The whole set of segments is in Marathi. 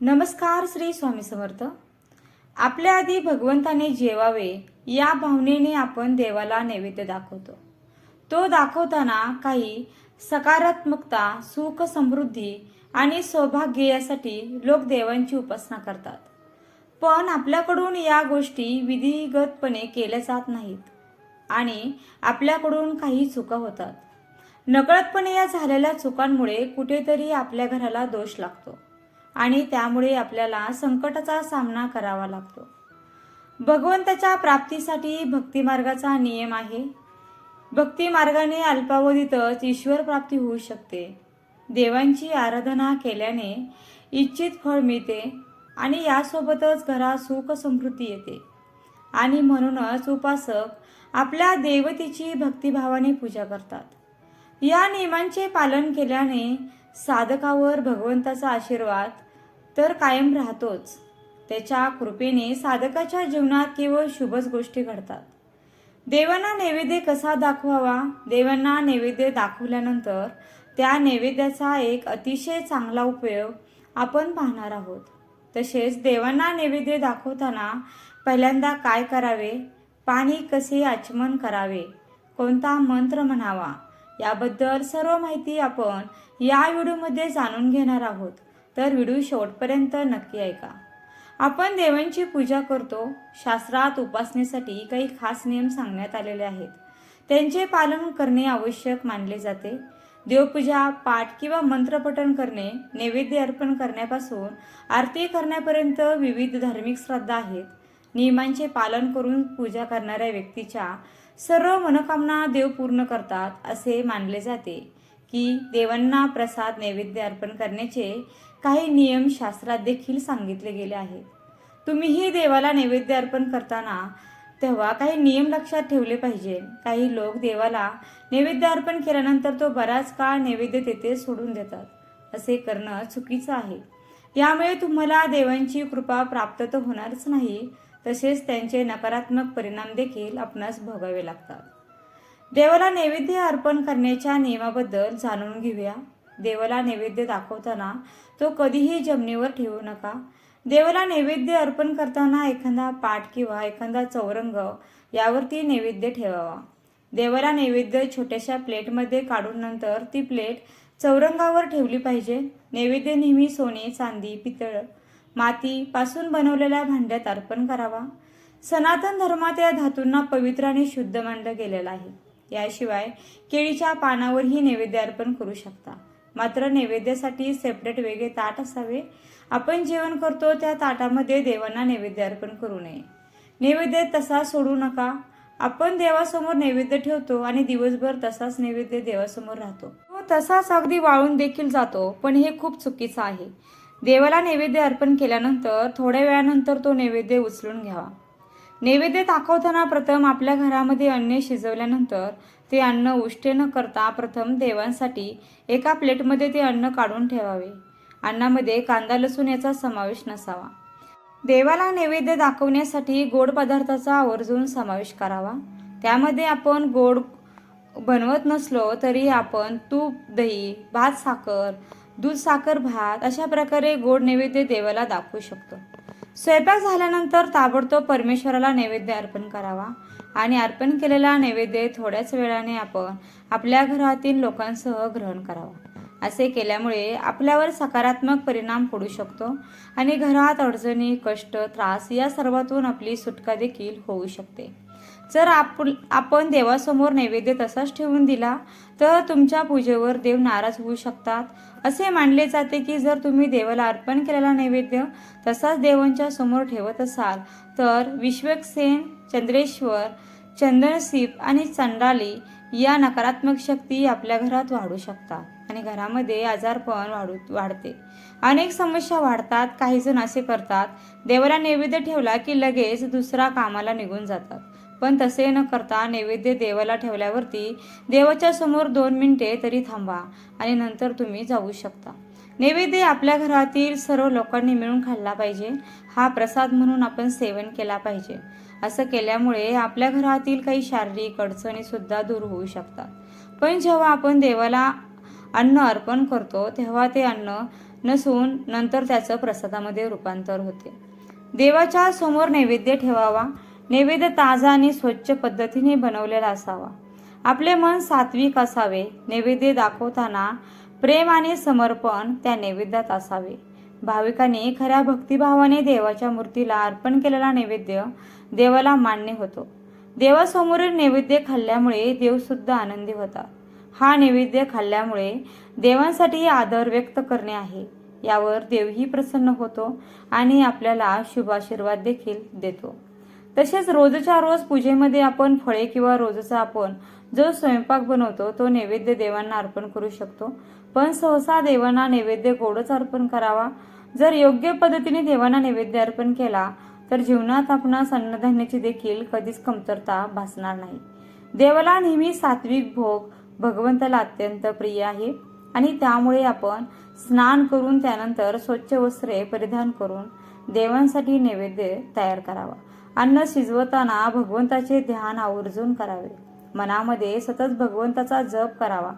नमस्कार श्री स्वामी समर्थ. आपल्या आधी भगवंताने जेवावे या भावनेने आपण देवाला नैवेद्य दाखवतो. तो दाखवताना काही सकारात्मकता सुख समृद्धी आणि सौभाग्य यासाठी लोक देवांची उपासना करतात. पण आपल्याकडून या गोष्टी विधिगतपणे केल्या जात नाहीत आणि आपल्याकडून काही चुका होतात. नकळतपणे या झालेल्या चुकांमुळे कुठेतरी आपल्या घराला दोष लागतो. आणि त्यामुळे आपल्याला संकटाचा सामना करावा लागतो. भगवंताच्या प्राप्तीसाठी भक्तिमार्गाचा नियम आहे. भक्तिमार्गाने अल्पावधीतच ईश्वर प्राप्ती होऊ शकते. देवांची आराधना केल्याने इच्छित फळ मिळते आणि यासोबतच घरात सुख समृद्धी येते. आणि म्हणूनच उपासक आपल्या देवतेची भक्तिभावाने पूजा करतात. या नियमांचे पालन केल्याने साधकावर भगवंताचा आशीर्वाद तर कायम राहतोच. त्याच्या कृपेने साधकाच्या जीवनात केवळ शुभच गोष्टी घडतात. देवांना नैवेद्य कसा दाखवावा? देवांना नैवेद्य दाखवल्यानंतर त्या नैवेद्याचा एक अतिशय चांगला उपयोग आपण पाहणार आहोत. तसेच देवांना नैवेद्य दाखवताना पहिल्यांदा काय करावे? पाणी कसे आचमन करावे? कोणता मंत्र म्हणावा? याबद्दल सर्व माहिती आपण या व्हिडिओमध्ये जाणून घेणार आहोत. तर व्हिडिओ शेवटपर्यंत नक्की ऐका. आपण देवांची पूजा करतो. शास्त्रात उपासनेसाठी काही खास नियम सांगण्यात आलेले आहेत. त्यांचे पालन करणे आवश्यक मानले जाते. देवपूजा पाठ किंवा मंत्रपठण करणे नैवेद्य अर्पण करण्यापासून आरती करण्यापर्यंत विविध धार्मिक श्रद्धा आहेत. नियमांचे पालन करून पूजा करणाऱ्या व्यक्तीच्या सर्व मनोकामना देव पूर्ण करतात असे मानले जाते की देवांना प्रसाद नैवेद्य अर्पण करण्याचे काही नियम शास्त्रात देखील सांगितले गेले आहेत तुम्हीही देवाला नैवेद्य अर्पण करताना तेव्हा काही नियम लक्षात ठेवले पाहिजे. काही लोक देवाला नैवेद्य अर्पण केल्यानंतर तो बराच काळ नैवेद्य तेथे सोडून देतात. असे करणं चुकीचं आहे. यामुळे तुम्हाला देवांची कृपा प्राप्त तर होणारच नाही तसेच त्यांचे नकारात्मक परिणाम देखील आपणास भोगावे लागतात. देवाला नैवेद्य अर्पण करण्याच्या नियमाबद्दल जाणून घेऊया. देवाला नैवेद्य दाखवताना तो कधीही जमिनीवर ठेवू नका. देवाला नैवेद्य अर्पण करताना एखादा पाठ किंवा एखादा चौरंग यावरती नैवेद्य ठेवावा. देवाला नैवेद्य छोट्याशा प्लेटमध्ये काढून नंतर ती प्लेट चौरंगावर ठेवली पाहिजे. नैवेद्य नेहमी सोने चांदी पितळ माती पासून बनवलेल्या भांड्यात अर्पण करावा. सनातन धर्मात या धातूंना पवित्र आणि शुद्ध मानलं गेलेलं आहे. याशिवाय केळीच्या पानावरही नैवेद्य अर्पण करू शकता. मात्र नैवेद्यासाठी सेपरेट वेगळे ताट असावे. आपण जेवण करतो त्या ताटामध्ये देवांना नैवेद्य अर्पण करू नये. नैवेद्य तसा सोडू नका. आपण देवासमोर नैवेद्य ठेवतो आणि दिवसभर तसाच नैवेद्य देवासमोर राहतो. तो तसाच अगदी वाळून देखील जातो पण हे खूप चुकीचं आहे. देवाला नैवेद्य अर्पण केल्यानंतर थोड्या वेळानंतर तो नैवेद्य उचलून घ्यावा. नैवेद्य दाखवताना प्रथम आपल्या घरामध्ये अन्न शिजवल्यानंतर ते अन्न उष्टे न करता प्रथम देवांसाठी एका प्लेटमध्ये ते अन्न काढून ठेवावे. अन्नामध्ये कांदा लसूण याचा समावेश नसावा. देवाला नैवेद्य दाखवण्यासाठी गोड पदार्थाचा आवर्जून समावेश करावा. त्यामध्ये आपण गोड बनवत नसलो तरी आपण तूप दही भात साखर दूध साखर भात अशा प्रकारे गोड नैवेद्य देवाला दाखवू शकतो. स्वयंपाक झाल्यानंतर ताबडतोब परमेश्वराला नैवेद्य अर्पण करावा. आणि अर्पण केलेला नैवेद्य थोड्याच वेळाने आपण आपल्या घरातील लोकांसह ग्रहण करावा. असे केल्यामुळे आपल्यावर सकारात्मक परिणाम पडू शकतो आणि घरात अडचणी कष्ट त्रास या सर्वातून आपली सुटका देखील होऊ शकते. जर आप आपण देवासमोर नैवेद्य तसाच ठेवून दिला तर तुमच्या पूजेवर देव नाराज होऊ शकतात. असे मानले जाते की जर तुम्ही देवाला अर्पण केलेला नैवेद्य तसाच देवांच्या समोर ठेवत असाल तर विश्वक्सेन चंद्रेश्वर चंदनसीप आणि चंडाली या नकारात्मक शक्ती आपल्या घरात वाढू शकतात आणि घरामध्ये आजारपण वाढू वाढते. अनेक समस्या वाढतात काही जण असे करतात देवाला नैवेद्य ठेवला की लगेच दुसरा कामाला निघून जातात. पण तसे न करता नैवेद्य देवाला ठेवल्यावरती देवाच्या समोर दोन मिनिटे तरी थांबा आणि नंतर तुम्ही जाऊ शकता. नैवेद्य आपल्या घरातील सर्व लोकांनी मिळून खाल्ला पाहिजे. हा प्रसाद म्हणून आपण सेवन केला पाहिजे. असं केल्यामुळे आपल्या घरातील काही शारीरिक अडचणीसुद्धा दूर होऊ शकतात. पण जेव्हा आपण देवाला अन्न अर्पण करतो तेव्हा ते अन्न नसून नंतर त्याचं प्रसादामध्ये रूपांतर होते. देवाच्या समोर नैवेद्य ठेवावा नैवेद्य ताजा आणि स्वच्छ पद्धतीने बनवलेला असावा. आपले मन सात्विक असावे नैवेद्य दाखवताना प्रेम आणि समर्पण त्या नैवेद्यात असावे. भाविकांनी खऱ्या भक्तिभावाने देवाच्या मूर्तीला अर्पण केलेला नैवेद्य देवाला मान्य होतो. देवासमोरील नैवेद्य खाल्ल्यामुळे देवसुद्धा आनंदी होता. हा नैवेद्य खाल्ल्यामुळे देवांसाठी आदर व्यक्त करणे आहे. यावर देवही प्रसन्न होतो आणि आपल्याला शुभाशीर्वाद देखील देतो. तसेच रोजच्या रोज पूजेमध्ये आपण फळे किंवा रोजचा आपण जो स्वयंपाक बनवतो तो नैवेद्य देवांना अर्पण करू शकतो. पण सहसा देवांना नैवेद्य गोडच अर्पण करावा. जर योग्य पद्धतीने देवांना नैवेद्य अर्पण केला तर जीवनात आपणास अन्नधान्याची देखील कधीच कमतरता भासणार नाही. देवाला नेहमी सात्विक भोग भगवंताला अत्यंत प्रिय आहे आणि त्यामुळे आपण स्नान करून त्यानंतर स्वच्छ वस्त्रे परिधान करून देवांसाठी नैवेद्य तयार करावा. अन्न शिजवताना भगवंताचे ध्यान आवर्जून करावे. मनामध्ये सतत भगवंताचा जप करावा.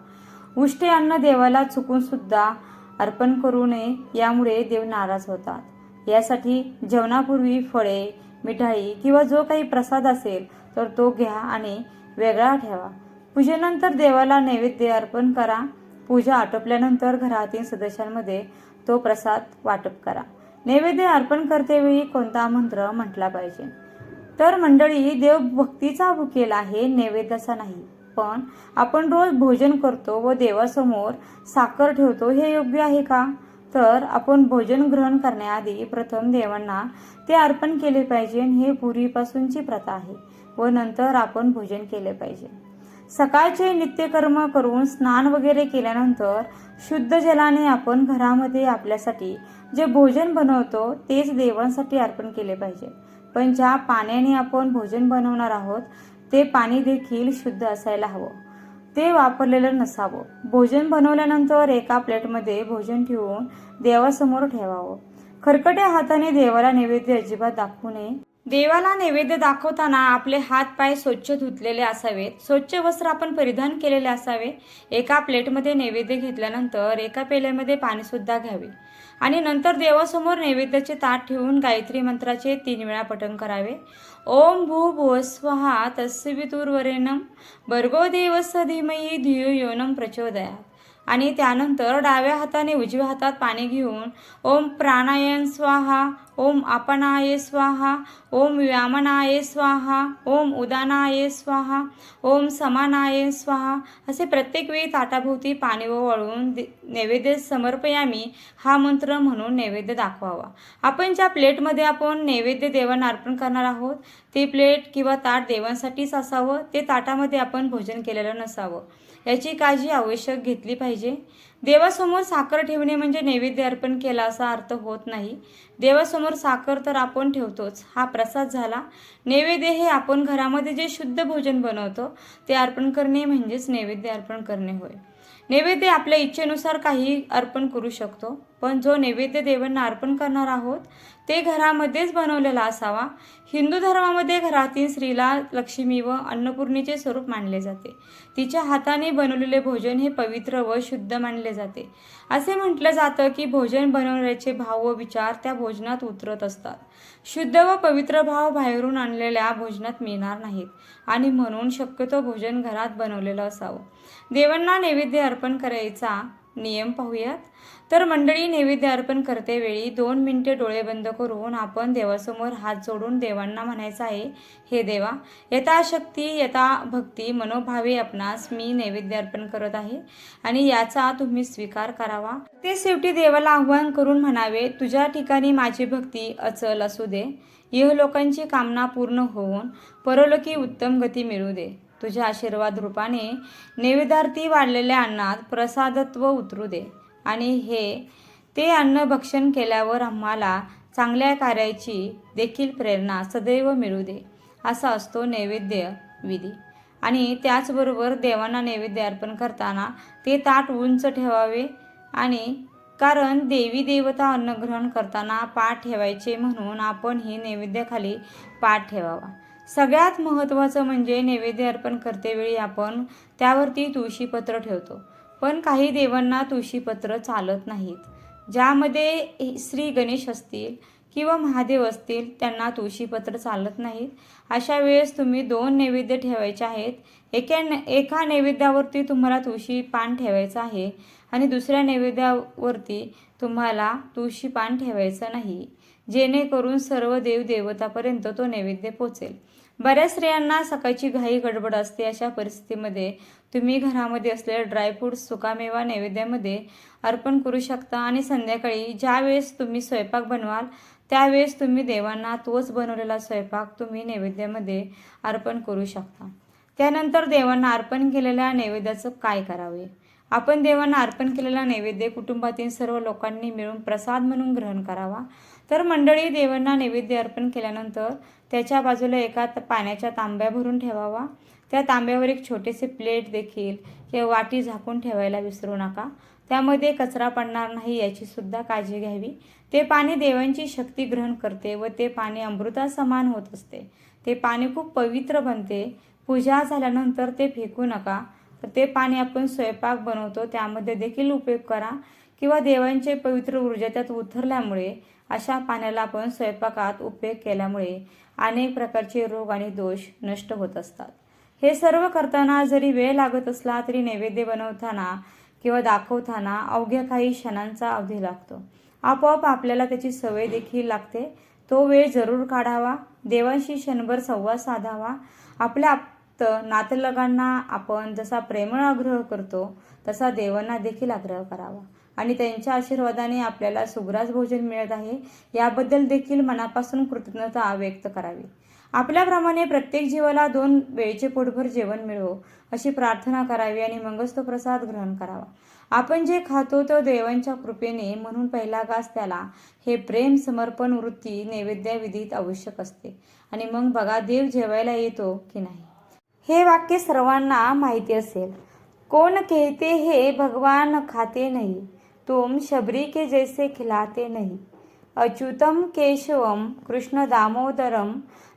उष्टे अन्न देवाला चुकून सुद्धा अर्पण करू नये यामुळे देव नाराज होतात. यासाठी जेवणापूर्वी फळे मिठाई किंवा जो काही प्रसाद असेल तर तो घ्या आणि वेगळा ठेवा. पूजेनंतर देवाला नैवेद्य अर्पण करा. पूजा आटोपल्यानंतर घरातील सदस्यांमध्ये तो प्रसाद वाटप करा. नैवेद्य अर्पण करतेवेळी कोणता मंत्र म्हटला पाहिजे? तर मंडळी देव भक्तीचा भुकेला आहे नैवेद्याचा नाही. पण आपण रोज भोजन करतो व देवासमोर साखर ठेवतो हे योग्य आहे का? तर आपण भोजन ग्रहण करण्याआधी प्रथम देवांना ते अर्पण केले पाहिजे हे पूर्वीपासूनची प्रथा आहे व नंतर आपण भोजन केले पाहिजे. सकाळचे नित्यकर्म करून स्नान वगैरे केल्यानंतर शुद्ध जलाने आपण घरामध्ये आपल्यासाठी जे भोजन बनवतो तेच देवांसाठी अर्पण केले पाहिजे. पण ज्या पाण्याने आपण भोजन बनवणार आहोत ते पाणी देखील शुद्ध असायला हवं. ते वापरलेलं नसावं. भोजन बनवल्यानंतर एका प्लेटमध्ये भोजन ठेवून देवासमोर ठेवावं. खरकट्या हाताने देवाला नैवेद्य अजिबात दाखवू नये. देवाला नैवेद्य दाखवताना आपले हात पाय स्वच्छ धुतलेले असावेत स्वच्छ वस्त्र आपण परिधान केलेले असावे. एका प्लेटमध्ये नैवेद्य घेतल्यानंतर एका पेल्यामध्ये पाणीसुद्धा घ्यावे. आणि नंतर देवासमोर नैवेद्याचे ताट ठेवून गायत्री मंत्राचे तीन वेळा पठण करावे. ओम भू भुवस्वहा तस्वितुर्वरेणम भर्गो देवस धीमयी धियो योनम प्रचोदयात. आणि त्यानंतर डाव्या हाताने उजव्या हातात पाणी घेऊन ओम प्राणायन स्वाहा. ओम आपणाय स्वाहा ओम व्यामनाय स्वाहा ओम उदानाय स्वाहा ओम समानाय स्वाहा असे प्रत्येक वेळी ताटाभोवती पाणी वळून दे- नैवेद्य समर्पयामी हा मंत्र म्हणून नैवेद्य दाखवावा. आपण ज्या प्लेटमध्ये आपण नैवेद्य देवांना अर्पण करणार आहोत ते प्लेट किंवा ताट देवांसाठीच असावं ते ताटामध्ये आपण भोजन केलेलं नसावं. याची काळजी आवश्यक घेतली पाहिजे. देवासमोर साखर ठेवणे म्हणजे नैवेद्य अर्पण केला असा अर्थ होत नाही. देवासमोर साखर तर आपण ठेवतोच. हा प्रसाद झाला. नैवेद्य हे आपण घरामध्ये जे शुद्ध भोजन बनवतो ते अर्पण करणे म्हणजेच नैवेद्य अर्पण करणे होय. नैवेद्य आपल्या इच्छेनुसार काही अर्पण करू शकतो पण जो नैवेद्य देवांना अर्पण करणार आहोत ते घरामध्येच बनवलेला असावा. हिंदू धर्मामध्ये घरातील स्त्रीला लक्ष्मी व अन्नपूर्णेचे स्वरूप मानले जाते. तिच्या हाताने बनवलेले भोजन हे पवित्र व शुद्ध मानले जाते. असे म्हटलं जातं की भोजन बनवण्याचे भाव व विचार त्या भोजनात उतरत असतात. शुद्ध व पवित्र भाव बाहेरून आणलेल्या भोजनात मिळणार नाहीत आणि म्हणून शक्यतो भोजन घरात बनवलेलं असावं. देवांना नैवेद्य अर्पण करायचा नियम पाहूयात. तर मंडळी नैवेद्य अर्पण करतेवेळी दोन मिनिटे डोळे बंद करून आपण देवासमोर हात जोडून देवांना म्हणायचं आहे हे देवा यथाशक्ती यथा भक्ती मनोभावे आपणास मी नैवेद्य अर्पण करत आहे आणि याचा तुम्ही स्वीकार करावा. ते शेवटी देवाला आव्हान करून म्हणावे तुझ्या ठिकाणी माझी भक्ती अचल असू दे. इहलोकांची कामना पूर्ण होऊन परलोकी उत्तम गती मिळू दे. तुझ्या आशीर्वाद रूपाने नैवेद्यार्थी वाढलेल्या अन्नात प्रसादत्व उतरू दे. आणि हे ते अन्न भक्षण केल्यावर आम्हाला चांगल्या कार्याची देखील प्रेरणा सदैव मिळू दे असा असतो नैवेद्य विधी. आणि त्याचबरोबर देवांना नैवेद्य अर्पण करताना ते ताट उंच ठेवावे आणि कारण देवी देवता अन्नग्रहण करताना पाठ ठेवायचे म्हणून आपण ही नैवेद्याखाली पाठ ठेवावा. सगळ्यात महत्त्वाचं म्हणजे नैवेद्य अर्पण करतेवेळी आपण त्यावरती तुळशीपत्र ठेवतो. पण काही देवांना तुळशीपत्र चालत नाहीत. ज्यामध्ये श्री गणेश असतील किंवा महादेव असतील त्यांना तुळशीपत्र चालत नाहीत. अशा वेळेस तुम्ही दोन नैवेद्य ठेवायचे आहेत. एका एका नैवेद्यावरती तुम्हाला तुळशी पान ठेवायचं आहे आणि दुसऱ्या नैवेद्यावरती तुम्हाला तुळशी पान ठेवायचं नाही. जेणेकरून सर्व देव देवतापर्यंत तो नैवेद्य पोचेल. बऱ्याच स्त्रियांना सकाळची घाई गडबड असते. अशा परिस्थितीमध्ये तुम्ही घरामध्ये असलेले ड्रायफ्रूट्स सुकामेवा नैवेद्यामध्ये अर्पण करू शकता आणि संध्याकाळी ज्या वेळेस तुम्ही स्वयंपाक बनवाल त्यावेळेस तुम्ही देवांना तोच बनवलेला स्वयंपाक तुम्ही नैवेद्यामध्ये अर्पण करू शकता. त्यानंतर देवांना अर्पण केलेल्या नैवेद्याचं काय करावे? आपण देवांना अर्पण केलेला नैवेद्य कुटुंबातील सर्व लोकांनी मिळून प्रसाद म्हणून ग्रहण करावा. तर मंडळी देवांना नैवेद्य अर्पण केल्यानंतर त्याच्या बाजूला एका त- पाण्याच्या तांब्या भरून ठेवावा. त्या तांब्यावर एक छोटेसे प्लेट देखील किंवा वाटी झाकून ठेवायला विसरू नका. त्यामध्ये कचरा पडणार नाही याची सुद्धा काळजी घ्यावी. ते पाणी देवांची शक्ती ग्रहण करते व ते पाणी अमृता समान होत असते. ते पाणी खूप पवित्र बनते. पूजा झाल्यानंतर ते फेकू नका. तर ते पाणी आपण स्वयंपाक बनवतो त्यामध्ये देखील उपयोग करा. किंवा देवांचे पवित्र ऊर्जा त्यात उतरल्यामुळे अशा पाण्याला आपण स्वयंपाकात उपयोग केल्यामुळे अनेक प्रकारचे रोग आणि दोष नष्ट होत असतात. हे सर्व करताना जरी वेळ लागत असला तरी नैवेद्य बनवताना किंवा दाखवताना अवघ्या काही क्षणांचा अवधी लागतो. आपोआप आपल्याला त्याची सवय देखील लागते. तो वेळ जरूर काढावा. देवांशी क्षणभर संवाद साधावा. आपल्या आप्त नातलगांना आपण जसा प्रेमळ आग्रह करतो तसा देवांना देखील आग्रह करावा. आणि त्यांच्या आशीर्वादाने आपल्याला सुग्रास भोजन मिळत आहे. याबद्दल देखील मनापासून कृतज्ञता व्यक्त करावी. आपल्याप्रमाणे प्रत्येक जीवाला दोन वेळचे पोटभर जेवण मिळवो अशी प्रार्थना करावी आणि मगच तो प्रसाद ग्रहण करावा. आपण जे खातो तो देवांच्या कृपेने म्हणून पहिला घास त्याला हे प्रेम समर्पण वृत्ती नैवेद्याविधीत आवश्यक असते. आणि मग बघा देव जेवायला येतो की नाही? हे वाक्य सर्वांना माहिती असेल. कोण कहते हे भगवान खाते नाही. तुम शबरी के जैसे खिलाते नहीं। अच्युतम केशवम कृष्ण दामोदरम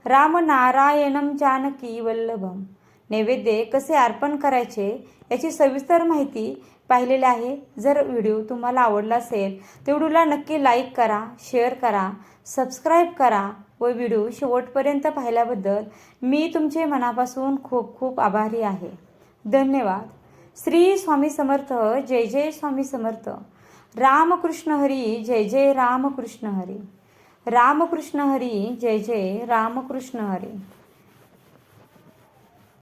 राम नारायणम जानकी वल्लभम। नैवेद्य कसे अर्पण करायचे याची सविस्तर माहिती पाहिलेली आहे. जर व्हिडिओ तुम्हाला आवडला असेल तर व्हिडिओला नक्की लाईक करा शेअर करा सबस्क्राईब करा व व्हिडिओ शेवटपर्यंत पाहिल्याबद्दल मी तुमचे मनापासून खूप खूप आभारी आहे. धन्यवाद. श्री स्वामी समर्थ जय जय स्वामी समर्थ. रामकृष्ण हरी जय जय रामकृष्ण हरी. रामकृष्ण हरी जय जय रामकृष्ण हरी.